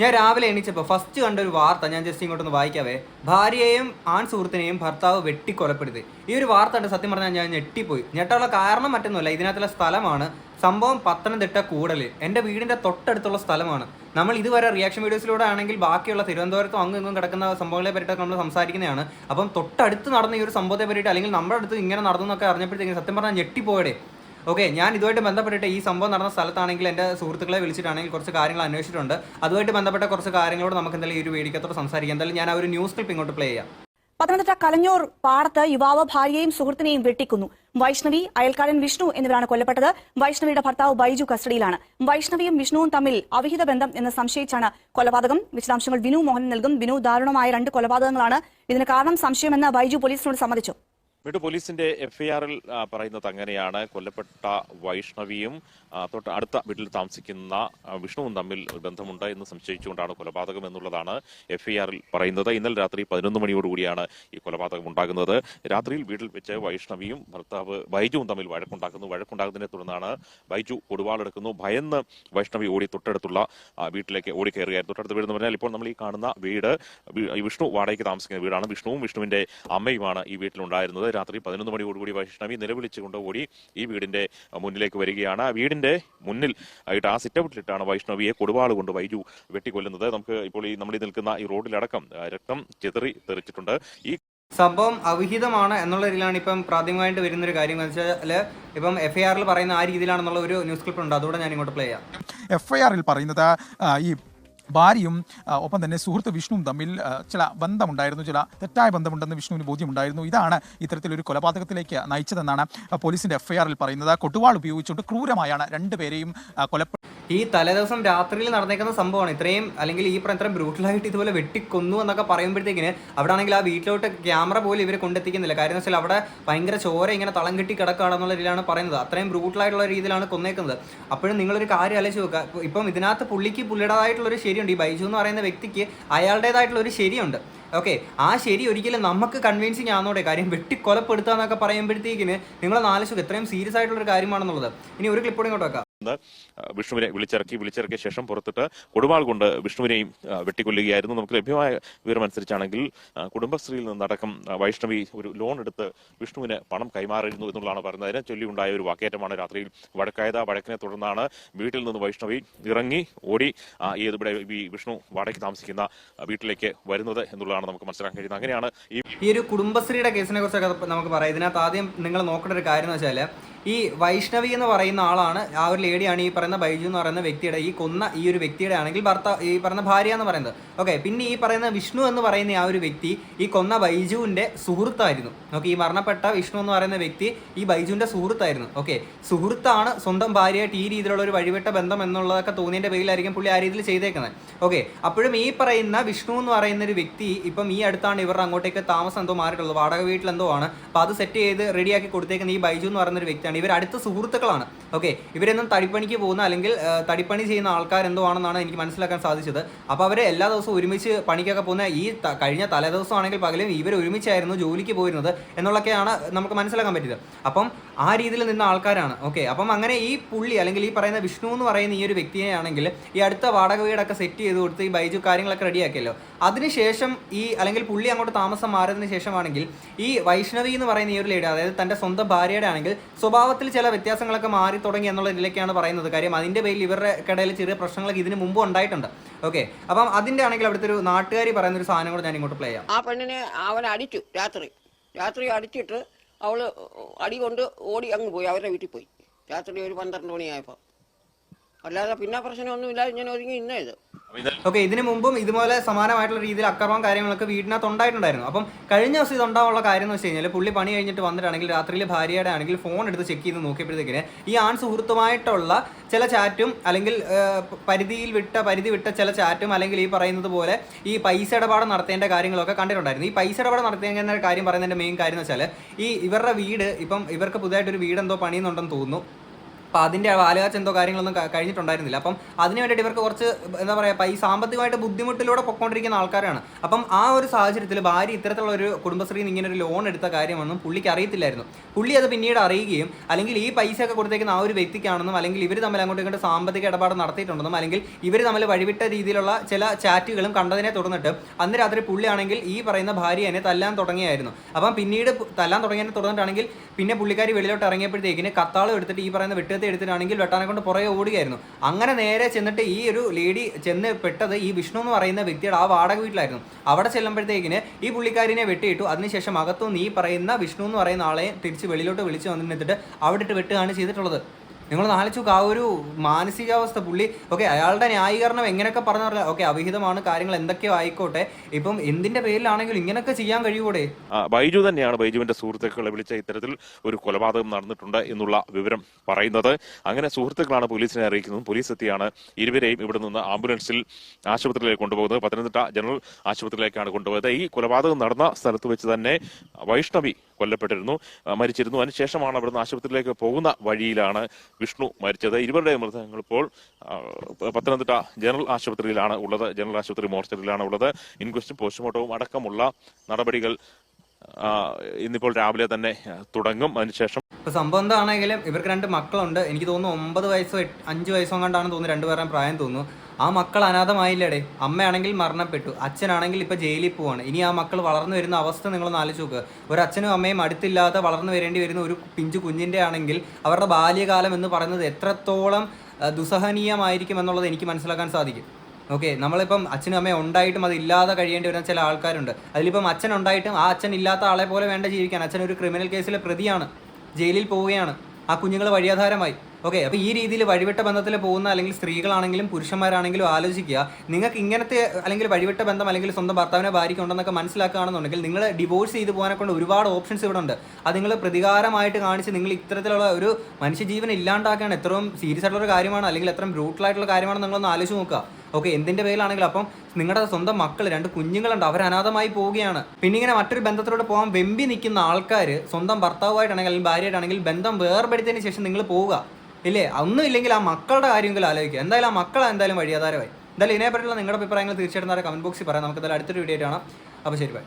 ഞാൻ രാവിലെ എണീച്ചപ്പോൾ ഫസ്റ്റ് കണ്ട ഒരു വാർത്ത ഞാൻ ജസ്റ്റ് ഇങ്ങോട്ടൊന്ന് വായിക്കാവേ. ഭാര്യയെയും ആൺ സുഹൃത്തിനെയും ഭർത്താവ് വെട്ടിക്കൊലപ്പെടുത്തി. ഈ ഒരു വാർത്ത കണ്ട് സത്യം പറഞ്ഞാൽ ഞാൻ ഞെട്ടിപ്പോയി. ഞെട്ടാനുള്ള കാരണം മറ്റൊന്നുമല്ല ഇതിനകത്തുള്ള സ്ഥലമാണ്. സംഭവം പത്തനംതിട്ട കൂടൽ എന്റെ വീടിന്റെ തൊട്ടടുത്തുള്ള സ്ഥലമാണ്. നമ്മൾ ഇതുവരെ റിയാക്ഷൻ വീഡിയോസിലൂടെ ആണെങ്കിൽ ബാക്കിയുള്ള തിരുവനന്തപുരത്തും അങ്ങും ഇങ്ങും കിടക്കുന്ന സംഭവങ്ങളെ പറ്റിയിട്ട് നമ്മൾ സംസാരിക്കുന്നതാണ്. അപ്പം തൊട്ടടുത്ത് നടന്ന ഈ ഒരു സംഭവത്തെ പറ്റിയിട്ട് അല്ലെങ്കിൽ നമ്മുടെ അടുത്ത് ഇങ്ങനെ നടന്നു എന്നൊക്കെ അറിഞ്ഞപ്പോഴത്തേക്കും സത്യം പറഞ്ഞാൽ ഞെട്ടിപ്പോയടേ. ഓക്കെ ഞാൻ ഇതുമായിട്ട് ബന്ധപ്പെട്ടിട്ട് ഈ സംഭവം നടന്ന സ്ഥലത്താണെങ്കിൽ എന്റെ സുഹൃത്തുക്കളെ വിളിച്ചിട്ടാണെങ്കിൽ കുറച്ച് കാര്യങ്ങൾ അന്വേഷിച്ചിട്ടുണ്ട്. അതുമായിട്ട് ബന്ധപ്പെട്ട കുറച്ച് കാര്യങ്ങളോട് നമുക്ക് എന്തായാലും ഈ ഒരു വീഡിയോക്കത്തോട് സംസാരിക്കാം. എന്തായാലും ഞാൻ ആ ഒരു ന്യൂസ് ക്ലിപ്പ് ഇങ്ങോട്ട് പ്ലേ ചെയ്യാം. പത്തനംതിട്ട കലഞ്ഞൂർ പാടത്ത് യുവാവ് ഭാര്യയും സുഹൃത്തിനെയും വെട്ടിക്കുന്നു. വൈഷ്ണവി അയൽക്കാരൻ വിഷ്ണു എന്നിവരാണ് കൊല്ലപ്പെട്ടത്. വൈഷ്ണവിയുടെ ഭർത്താവ് ബൈജു കസ്റ്റഡിയിലാണ്. വൈഷ്ണവിയും വിഷ്ണുവും തമ്മിൽ അവിഹിത ബന്ധം എന്ന് സംശയിച്ചാണ് കൊലപാതകം. വിശദാംശങ്ങൾ വിനു മോഹൻ നൽകും. വിനു ദാരുണമായ രണ്ട് കൊലപാതകങ്ങളാണ്. ഇതിന് കാരണം സംശയമെന്ന് ബൈജു പോലീസിനോട് സമ്മതിച്ചു. വീട്ടു പോലീസിന്റെ എഫ്ഐആറിൽ പറയുന്നത് അങ്ങനെയാണ്. കൊല്ലപ്പെട്ട വൈഷ്ണവിയും തൊട്ട് അടുത്ത വീട്ടിൽ താമസിക്കുന്ന വിഷ്ണുവും തമ്മിൽ ബന്ധമുണ്ട് എന്ന് സംശയിച്ചുകൊണ്ടാണ് കൊലപാതകം എന്നുള്ളതാണ് എഫ്ഐആറിൽ പറയുന്നത്. ഇന്നലെ രാത്രി പതിനൊന്ന് മണിയോടുകൂടിയാണ് ഈ കൊലപാതകം ഉണ്ടാകുന്നത്. രാത്രിയിൽ വീട്ടിൽ വെച്ച് വൈഷ്ണവിയും ഭർത്താവ് ബൈജുവും തമ്മിൽ വഴക്കുണ്ടാക്കുന്നു. വഴക്കുണ്ടാകുന്നതിനെ തുടർന്നാണ് ബൈജു കൊടുവാളെടുക്കുന്നു. ഭയന്ന് വൈഷ്ണവി ഓടി തൊട്ടടുത്തുള്ള വീട്ടിലേക്ക് ഓടിക്കയറുകയായിരുന്നു. തൊട്ടടുത്ത വീട് എന്ന് പറഞ്ഞാൽ ഇപ്പോൾ നമ്മൾ ഈ കാണുന്ന വീട് വിഷ്ണു വാടകയ്ക്ക് താമസിക്കുന്ന വീടാണ്. വിഷ്ണുവും വിഷ്ണുവിന്റെ അമ്മയുമാണ് ഈ വീട്ടിലുണ്ടായിരുന്നത്. രാത്രി പതിനൊന്ന് മണിയോടുകൂടി വൈഷ്ണവി നിലവിളിച്ചുകൊണ്ട് ഓടി ഈ വീടിന്റെ മുന്നിലേക്ക് വരികയാണ്. ആ വീടിന്റെ മുന്നിൽ ആയിട്ട് ആ സിറ്റൗട്ടിലിട്ടാണ് വൈഷ്ണവിയെ കൊടുവാൾ കൊണ്ട് വൈജു വെട്ടിക്കൊല്ലുന്നത്. നമുക്ക് ഇപ്പോൾ ഈ നമ്മൾ ഈ നിൽക്കുന്ന ഈ റോഡിലടക്കം രക്തം ചിതറി തെറിച്ചിട്ടുണ്ട്. ഈ സംഭവം അവിഹിതമാണ് എന്നുള്ള രീതിയിലാണ് ഇപ്പം പ്രാഥമികമായിട്ട് വരുന്ന ഒരു കാര്യം. എന്ന് വെച്ചാൽ ഇപ്പം എഫ് ഐ ആറിൽ പറയുന്ന ആ രീതിയിലാണെന്നുള്ള ഒരു ന്യൂസ് ക്ലിപ്പ് ഉണ്ട് അതുകൂടെ ഞാൻ ഇങ്ങോട്ട് പ്ലേ ചെയ്യാം എഫ് ഐ ആറിൽ പറയുന്നത് ഈ ഭാര്യയും ഒപ്പം തന്നെ സുഹൃത്ത് വിഷ്ണുവും തമ്മിൽ ചില ബന്ധമുണ്ടായിരുന്നു ചില തെറ്റായ ബന്ധമുണ്ടെന്ന് വിഷ്ണുവിന് ബോധ്യമുണ്ടായിരുന്നു. ഇതാണ് ഇത്തരത്തിലൊരു കൊലപാതകത്തിലേക്ക് നയിച്ചതെന്നാണ് പോലീസിന്റെ എഫ്ഐആറിൽ പറയുന്നത്. കൊടുവാൾ ഉപയോഗിച്ചുകൊണ്ട് ക്രൂരമായാണ് രണ്ടുപേരെയും ആ, കൊലപ്പെടു ഈ തലേദിവസം രാത്രിയിൽ നടന്നേക്കുന്ന സംഭവമാണ്. ഇത്രയും അല്ലെങ്കിൽ ഈ ഇത്രയും ബ്രൂട്ടലായിട്ട് ഇതുപോലെ വെട്ടിക്കൊന്നു എന്നൊക്കെ പറയുമ്പോഴത്തേക്കിന് അവിടെ ആണെങ്കിൽ ആ വീട്ടിലോട്ട് ക്യാമറ പോലും ഇവർ കൊണ്ടെത്തിക്കുന്നില്ല. കാര്യം എന്ന് വെച്ചാൽ അവിടെ ഭയങ്കര ചോര ഇങ്ങനെ തളം കെട്ടി കിടക്കുകയാണെന്നുള്ള രീതിയിലാണ് പറയുന്നത്. അത്രയും ബ്രൂട്ടലായിട്ടുള്ള രീതിയിലാണ് കൊന്നേക്കുന്നത്. അപ്പോഴും നിങ്ങളൊരു കാര്യം ആലോചിച്ച് നോക്കുക. ഇപ്പൊ- ഇതിനകത്ത് പുള്ളിക്ക് പുള്ളിയുടേതായിട്ടുള്ള ഒരു ശരിയുണ്ട്. ഈ ബൈജു എന്ന് പറയുന്ന വ്യക്തിക്ക് അയാളുടേതായിട്ടുള്ള ഒരു ശരിയുണ്ട്. ഓക്കെ ആ ശരി ഒരിക്കലും നമുക്ക് കൺവിൻസിങ് ആണെന്നോടെ. കാര്യം വെട്ടിക്കൊലപ്പെടുത്തുക എന്നൊക്കെ പറയുമ്പോഴത്തേക്കിന് നിങ്ങൾ നാലിച്ചു എത്രയും സീരിയസ് ആയിട്ടുള്ള ഒരു കാര്യമാണെന്നുള്ളത്. ഇനി ഒരു ക്ലിപ്പ് കൂടി ഇങ്ങോട്ട് വെക്കാം. വിഷ്ണുവിനെ വിളിച്ചിറക്കി വിളിച്ചിറക്കിയ ശേഷം പുറത്തിട്ട് കൊടുവാൾ കൊണ്ട് വിഷ്ണുവിനെയും വെട്ടിക്കൊല്ലുകയായിരുന്നു. നമുക്ക് ലഭ്യമായ വിവരം അനുസരിച്ചാണെങ്കിൽ കുടുംബശ്രീയിൽ നിന്നടക്കം വൈഷ്ണവി ഒരു ലോൺ എടുത്ത് വിഷ്ണുവിന് പണം കൈമാറിയിരുന്നു എന്നുള്ളതാണ് പറയുന്നത്. അതിനെ ചൊല്ലിയുണ്ടായ ഒരു വാക്കേറ്റമാണ് രാത്രിയിൽ വഴക്കായത് വഴക്കിനെ തുടർന്നാണ് വീട്ടിൽ നിന്ന് വൈഷ്ണവി ഇറങ്ങി ഓടി ഈ ഇവിടെ ഈ വിഷ്ണു വാടകയ്ക്ക് താമസിക്കുന്ന വീട്ടിലേക്ക് വരുന്നത് എന്നുള്ളതാണ് നമുക്ക് മനസ്സിലാക്കാൻ കഴിയുന്നത്. അങ്ങനെയാണ് ഈ ഒരു കുടുംബശ്രീയുടെ കേസിനെ കുറിച്ചൊക്കെ നമുക്ക് പറയാം. ഇതിനകത്ത് ആദ്യം നിങ്ങൾ നോക്കേണ്ട ഒരു കാര്യം എന്ന് വെച്ചാൽ ഈ വൈഷ്ണവി എന്ന് പറയുന്ന ആളാണ് ആ ഒരു ലേഡിയാണ് ഈ പറയുന്ന ബൈജു എന്ന് പറയുന്ന വ്യക്തിയുടെ ഈ കൊന്ന ഈ ഒരു വ്യക്തിയുടെ ആണെങ്കിൽ ഭർത്താവ് ഈ പറയുന്ന ഭാര്യ എന്ന് പറയുന്നത്. ഓക്കെ പിന്നെ ഈ പറയുന്ന വിഷ്ണു എന്ന് പറയുന്ന ആ ഒരു വ്യക്തി ഈ കൊന്ന ബൈജുവിന്റെ സുഹൃത്തായിരുന്നു. ഓക്കെ ഈ മരണപ്പെട്ട വിഷ്ണു എന്ന് പറയുന്ന വ്യക്തി ഈ ബൈജുവിന്റെ സുഹൃത്തായിരുന്നു. ഓക്കെ സുഹൃത്താണ് സ്വന്തം ഭാര്യയായിട്ട് ഈ രീതിയിലുള്ള ഒരു വഴിവിട്ട ബന്ധം എന്നുള്ളതൊക്കെ തോന്നിയതിന്റെ പേരിലായിരിക്കും പുള്ളി ആ രീതിയിൽ ചെയ്തേക്കുന്നത്. ഓക്കെ അപ്പോഴും ഈ പറയുന്ന വിഷ്ണു എന്ന് പറയുന്ന ഒരു വ്യക്തി ഇപ്പം ഈ അടുത്താണ് ഇവരുടെ അങ്ങോട്ടേക്ക് താമസം എന്തോ മാറിയിട്ടുള്ളത് വാടക വീട്ടിലെന്തോ ആണ്. അപ്പോൾ അത് സെറ്റ് ചെയ്ത് റെഡിയാക്കി കൊടുത്തേക്കുന്ന ഈ ബൈജു എന്ന് പറയുന്ന ഒരു വ്യക്തിയാണ് ഇവർ അടുത്ത സുഹൃത്തുക്കളാണ്. ഓക്കെ ഇവരെന്നും തടിപ്പണിക്ക് പോകുന്ന അല്ലെങ്കിൽ തടിപ്പണി ചെയ്യുന്ന ആൾക്കാർ എന്തോ ആണെന്നാണ് എനിക്ക് മനസ്സിലാക്കാൻ സാധിച്ചത്. അപ്പോൾ അവർ എല്ലാ ദിവസവും ഒരുമിച്ച് പണിക്കൊക്കെ പോകുന്ന ഈ കഴിഞ്ഞ തലേദിവസം ആണെങ്കിൽ പകലും ഇവർ ഒരുമിച്ചായിരുന്നു ജോലിക്ക് പോയിരുന്നത് എന്നുള്ളൊക്കെയാണ് നമുക്ക് മനസ്സിലാക്കാൻ പറ്റിയത്. അപ്പം ആ രീതിയിൽ നിന്ന ആൾക്കാരാണ്. ഓക്കെ അപ്പം അങ്ങനെ ഈ പുള്ളി അല്ലെങ്കിൽ ഈ പറയുന്ന വിഷ്ണു എന്ന് പറയുന്ന ഈ ഒരു വ്യക്തിയാണെങ്കിൽ ഈ അടുത്ത വാടക വീടൊക്കെ സെറ്റ് ചെയ്ത് കൊടുത്ത് ഈ ബൈജു കാര്യങ്ങളൊക്കെ റെഡിയാക്കിയല്ലോ. അതിനുശേഷം ഈ അല്ലെങ്കിൽ പുള്ളി അങ്ങോട്ട് താമസം മാറിയതിന് ശേഷമാണെങ്കിൽ ഈ വൈഷ്ണവി എന്ന് പറയുന്ന ഈ ഒരു ലേഡി അതായത് തന്റെ സ്വന്തം ഭാര്യയുടെ ആണെങ്കിൽ സ്വഭാവത്തിൽ ചില വ്യത്യാസങ്ങളൊക്കെ മാറി തുടങ്ങി എന്നുള്ള നിലയ്ക്കാണ് പറയുന്നത്. കാര്യം അതിന്റെ പേരിൽ ഇവരുടെ ഇടയിൽ ചെറിയ പ്രശ്നങ്ങളൊക്കെ ഇതിന് മുമ്പ് ഉണ്ടായിട്ടുണ്ട്. ഓക്കെ അപ്പം അതിന്റെ ആണെങ്കിൽ അവിടുത്തെ ഒരു നാട്ടുകാരി പറയുന്ന ഒരു സാധനം കൂടെ ഞാൻ ഇങ്ങോട്ട് പ്ലേ ചെയ്യാം. ആ പെണ്ണിനെ അവൻ അടിച്ചു രാത്രി. രാത്രി അടിച്ചിട്ട് അവൾ അടി കൊണ്ട് ഓടി അങ്ങ് പോയി. അവരുടെ വീട്ടിൽ പോയി. രാത്രി ഒരു പന്ത്രണ്ട് മണിയായപ്പോൾ അല്ലാതെ പിന്നെ പ്രശ്നമൊന്നുമില്ല ഇങ്ങനെ ഒരുങ്ങി ഇന്നത് ഓക്കെ ഇതിനു മുമ്പും ഇതുപോലെ സമാനമായിട്ടുള്ള രീതിയിൽ അക്രമം കാര്യങ്ങളൊക്കെ വീടിനകത്ത് ഉണ്ടായിട്ടുണ്ടായിരുന്നു. അപ്പം കഴിഞ്ഞ ദിവസം ഇത് കാര്യം എന്ന് വെച്ച് കഴിഞ്ഞാൽ പുള്ളി പണി കഴിഞ്ഞിട്ട് വന്നിട്ടാണെങ്കിൽ രാത്രിയിൽ ഭാര്യയുടെ ആണെങ്കിൽ ഫോൺ എടുത്ത് ചെക്ക് ചെയ്ത് നോക്കിയപ്പോഴത്തേക്കിന് ഈ ആൺ സുഹൃത്തുമായിട്ടുള്ള ചില ചാറ്റും അല്ലെങ്കിൽ പരിധിയിൽ വിട്ട പരിധി വിട്ട ചില ചാറ്റും അല്ലെങ്കിൽ ഈ പറയുന്നത് പോലെ ഈ പൈസ ഇടപാട് നടത്തേണ്ട കാര്യങ്ങളൊക്കെ കണ്ടിട്ടുണ്ടായിരുന്നു. ഈ പൈസ ഇടപാട് നടത്തേണ്ട കാര്യം പറയുന്നതിന്റെ മെയിൻ കാര്യം എന്ന് വെച്ചാൽ ഈ ഇവരുടെ വീട് ഇപ്പം ഇവർക്ക് പുതിയതായിട്ടൊരു വീട് എന്തോ പണിയുന്നുണ്ടെന്ന് തോന്നുന്നു. അപ്പം അതിന്റെ വാലുകാച്ച് എന്തോ കാര്യങ്ങളൊന്നും കഴിഞ്ഞിട്ടുണ്ടായിരുന്നില്ല. അപ്പം അതിന് വേണ്ടിയിട്ട് ഇവർക്ക് കുറച്ച് എന്താ പറയുക ഈ സാമ്പത്തികമായിട്ട് ബുദ്ധിമുട്ടിലൂടെ പൊക്കോണ്ടിരിക്കുന്ന ആൾക്കാരാണ്. അപ്പം ആ ഒരു സാഹചര്യത്തിൽ ഭാര്യ ഇത്തരത്തിലുള്ള ഒരു കുടുംബശ്രീയിൽ ഇങ്ങനെ ഒരു ലോൺ എടുത്ത കാര്യമൊന്നും പുള്ളിക്ക് അറിയത്തില്ലായിരുന്നു. പുള്ളി അത് പിന്നീട് അറിയുകയും അല്ലെങ്കിൽ ഈ പൈസയൊക്കെ കൊടുത്തേക്കുന്ന ആ ഒരു വ്യക്തിക്കാണെന്നും അല്ലെങ്കിൽ ഇവർ തമ്മിൽ അങ്ങോട്ട് ഇങ്ങോട്ട് സാമ്പത്തിക ഇടപാട് നടത്തിയിട്ടുണ്ടെന്നും അല്ലെങ്കിൽ ഇവർ തമ്മിൽ വഴിവിട്ട രീതിയിലുള്ള ചില ചാറ്റുകളും കണ്ടതിനെ തുടർന്നിട്ട് അന്ന് രാത്രി പുള്ളിയാണെങ്കിൽ ഈ പറയുന്ന ഭാര്യ എന്നെ തല്ലാൻ തുടങ്ങിയായിരുന്നു. അപ്പം പിന്നീട് തല്ലാൻ തുടങ്ങിയതിനെ തുടർന്നിട്ടാണെങ്കിൽ പിന്നെ പുള്ളിക്കാരി വെളിയിലോട്ട് ഇറങ്ങിയപ്പോഴത്തേക്കിന് കത്താളം എടുത്തിട്ട് ഈ പറയുന്ന വെട്ടുകത്തി എടുത്തിട്ടാണെങ്കിൽ വെട്ടാനെ കൊണ്ട് പുറകെ ഓടുകയായിരുന്നു. അങ്ങനെ നേരെ ചെന്നിട്ട് ഈ ഒരു ലേഡി ചെന്ന് പെട്ടത് ഈ വിഷ്ണു എന്ന് പറയുന്ന വ്യക്തിയുടെ ആ വാടക വീട്ടിലായിരുന്നു. അവിടെ ചെല്ലുമ്പോഴത്തേക്കിന് ഈ പുള്ളിക്കാരിനെ വെട്ടിയിട്ടു. അതിനുശേഷം അകത്തുനിന്ന് ഈ പറയുന്ന വിഷ്ണു എന്ന് പറയുന്ന ആളെ തിരിച്ച് വെളിയിലോട്ട് വിളിച്ചു വന്നിട്ട് അവിടെ ഇട്ട് വെട്ടുകയാണ് ചെയ്തിട്ടുള്ളത്. നിങ്ങൾ നാലിച്ചു ആ ഒരു മാനസികാവസ്ഥ പുള്ളി ഓക്കെ അയാളുടെ ന്യായീകരണം എങ്ങനെയൊക്കെ പറഞ്ഞു പറഞ്ഞാൽ ഓക്കെ അവിഹിതമാണ് കാര്യങ്ങൾ എന്തൊക്കെയോ ആയിക്കോട്ടെ. ഇപ്പം എന്തിന്റെ പേരിലാണെങ്കിലും ഇങ്ങനെയൊക്കെ ചെയ്യാൻ കഴിയൂടെ? ബൈജു തന്നെയാണ് ബൈജുവിന്റെ സുഹൃത്തുക്കളെ വിളിച്ച ഇത്തരത്തിൽ ഒരു കൊലപാതകം നടന്നിട്ടുണ്ട് എന്നുള്ള വിവരം പറയുന്നത്. അങ്ങനെ സുഹൃത്തുക്കളാണ് പോലീസിനെ അറിയിക്കുന്നത് പോലീസ് എത്തിയാണ് ഇരുവരെയും ഇവിടെ നിന്ന് ആംബുലൻസിൽ ആശുപത്രിയിലേക്ക് കൊണ്ടുപോകുന്നത്. പത്തനംതിട്ട ജനറൽ ആശുപത്രിയിലേക്കാണ് കൊണ്ടുപോയത്. ഈ കൊലപാതകം നടന്ന സ്ഥലത്ത് വെച്ച് തന്നെ വൈഷ്ണവി കൊല്ലപ്പെട്ടിരുന്നു മരിച്ചിരുന്നു. അതിനുശേഷമാണ് അവിടുന്ന് ആശുപത്രിയിലേക്ക് പോകുന്ന വഴിയിലാണ് വിഷ്ണു മരിച്ചത്. ഇരുവരുടെ മൃതദേഹങ്ങൾ ഇപ്പോൾ പത്തനംതിട്ട ജനറൽ ആശുപത്രിയിലാണ് ഉള്ളത്. ജനറൽ ആശുപത്രി മോർച്ചറിയിലാണ് ഉള്ളത്. ഇൻക്വസ്റ്റും പോസ്റ്റ്മോർട്ടവും അടക്കമുള്ള നടപടികൾ ഇന്നിപ്പോൾ രാവിലെ തന്നെ തുടങ്ങും. അതിനുശേഷം ഇപ്പൊ സംഭവം എന്താണെങ്കിലും ഇവർക്ക് രണ്ട് മക്കളുണ്ട്. എനിക്ക് തോന്നുന്നു ഒമ്പത് വയസ്സോ അഞ്ച് വയസ്സോ കണ്ടാണെന്ന് തോന്നുന്നു രണ്ടുപേരുടെയും പ്രായം തോന്നുന്നു. ആ മക്കൾ അനാഥമായില്ലേ അമ്മയാണെങ്കിൽ മരണപ്പെട്ടു. അച്ഛനാണെങ്കിൽ ഇപ്പൊ ജയിലിൽ പോവാണ്. ഇനി ആ മക്കൾ വളർന്നു വരുന്ന അവസ്ഥ നിങ്ങൾ ആലോചിച്ച് നോക്കുക ഒരു അച്ഛനും അമ്മയും അടുത്തില്ലാതെ വളർന്നു വരേണ്ടി വരുന്ന ഒരു പിഞ്ചു കുഞ്ഞിന്റെ ആണെങ്കിൽ അവരുടെ ബാല്യകാലം എന്ന് പറയുന്നത് എത്രത്തോളം ദുസഹനീയമായിരിക്കും എന്നുള്ളത് എനിക്ക് മനസ്സിലാക്കാൻ സാധിക്കും. ഓക്കെ നമ്മളിപ്പം അച്ഛനും അമ്മയും ഉണ്ടായിട്ടും അത് ഇല്ലാതെ കഴിയേണ്ടി വരുന്ന ചില ആൾക്കാരുണ്ട്. അതിലിപ്പം അച്ഛൻ ഉണ്ടായിട്ടും ആ അച്ഛൻ ഇല്ലാത്ത ആളെ പോലെ വേണ്ട ജീവിക്കാൻ അച്ഛൻ ഒരു ക്രിമിനൽ കേസിലെ പ്രതിയാണ്. ജയിലിൽ പോവുകയാണ്. ആ കുഞ്ഞുങ്ങൾ വഴിയാധാരമായി. ഓക്കെ അപ്പോൾ ഈ രീതിയിൽ വഴിവിട്ട ബന്ധത്തിൽ പോകുന്ന അല്ലെങ്കിൽ സ്ത്രീകളാണെങ്കിലും പുരുഷന്മാരാണെങ്കിലും ആലോചിക്കുക. നിങ്ങൾക്ക് ഇങ്ങനത്തെ അല്ലെങ്കിൽ വഴിവിട്ട ബന്ധം അല്ലെങ്കിൽ സ്വന്തം ഭർത്താവിനെ ഭാര്യയ്ക്ക് ഉണ്ടെന്നൊക്കെ മനസ്സിലാക്കുകയാണെന്നുണ്ടെങ്കിൽ നിങ്ങൾ ഡിവോഴ്സ് ചെയ്തു പോകാനെ കൊണ്ട് ഒരുപാട് ഓപ്ഷൻസ് ഇവിടെ ഉണ്ട്. അത് നിങ്ങൾ പ്രതികാരമായിട്ട് കാണിച്ച് നിങ്ങൾ ഇത്തരത്തിലുള്ള ഒരു മനുഷ്യജീവൻ ഇല്ലാണ്ടാക്കുകയാണ്. എത്രയും സീരിയസ് ആയിട്ടുള്ള ഒരു കാര്യമാണ് അല്ലെങ്കിൽ എത്രയും ബ്രൂട്ടലായിട്ടുള്ള കാര്യമാണ് നിങ്ങളൊന്ന് ആലോചിച്ച് നോക്കുക. ഓക്കെ എന്തിന്റെ പേരിലാണെങ്കിലും അപ്പം നിങ്ങളുടെ സ്വന്തം മക്കൾ രണ്ട് കുഞ്ഞുങ്ങളുണ്ട് അവർ അനാഥമായി പോവുകയാണ്. പിന്നെ ഇങ്ങനെ മറ്റൊരു ബന്ധത്തിലൂടെ പോകാൻ വെമ്പി നിൽക്കുന്ന ആൾക്കാർ സ്വന്തം ഭർത്താവായിട്ടാണെങ്കിൽ അല്ലെങ്കിൽ ഭാര്യയായിട്ടാണെങ്കിൽ ബന്ധം വേർപെടുത്തിയതിന് ശേഷം നിങ്ങൾ പോവുക. ഇല്ലേ? ഒന്നും ഇല്ലെങ്കിൽ ആ മക്കളുടെ കാര്യമെങ്കിലും ആലോചിക്കുക. എന്തായാലും ആ മക്കൾ എന്തായാലും വഴിയാധാരമായി. എന്തായാലും ഇതിനെപ്പറ്റിയുള്ള നിങ്ങളുടെ അഭിപ്രായങ്ങൾ തീർച്ചയായിട്ടും കമന്റ് ബോക്സിൽ പറയാം. നമുക്ക് എന്തായാലും അടുത്തൊരു വീഡിയോ ആയിട്ട് കാണാം. അപ്പോൾ ശരി ബൈ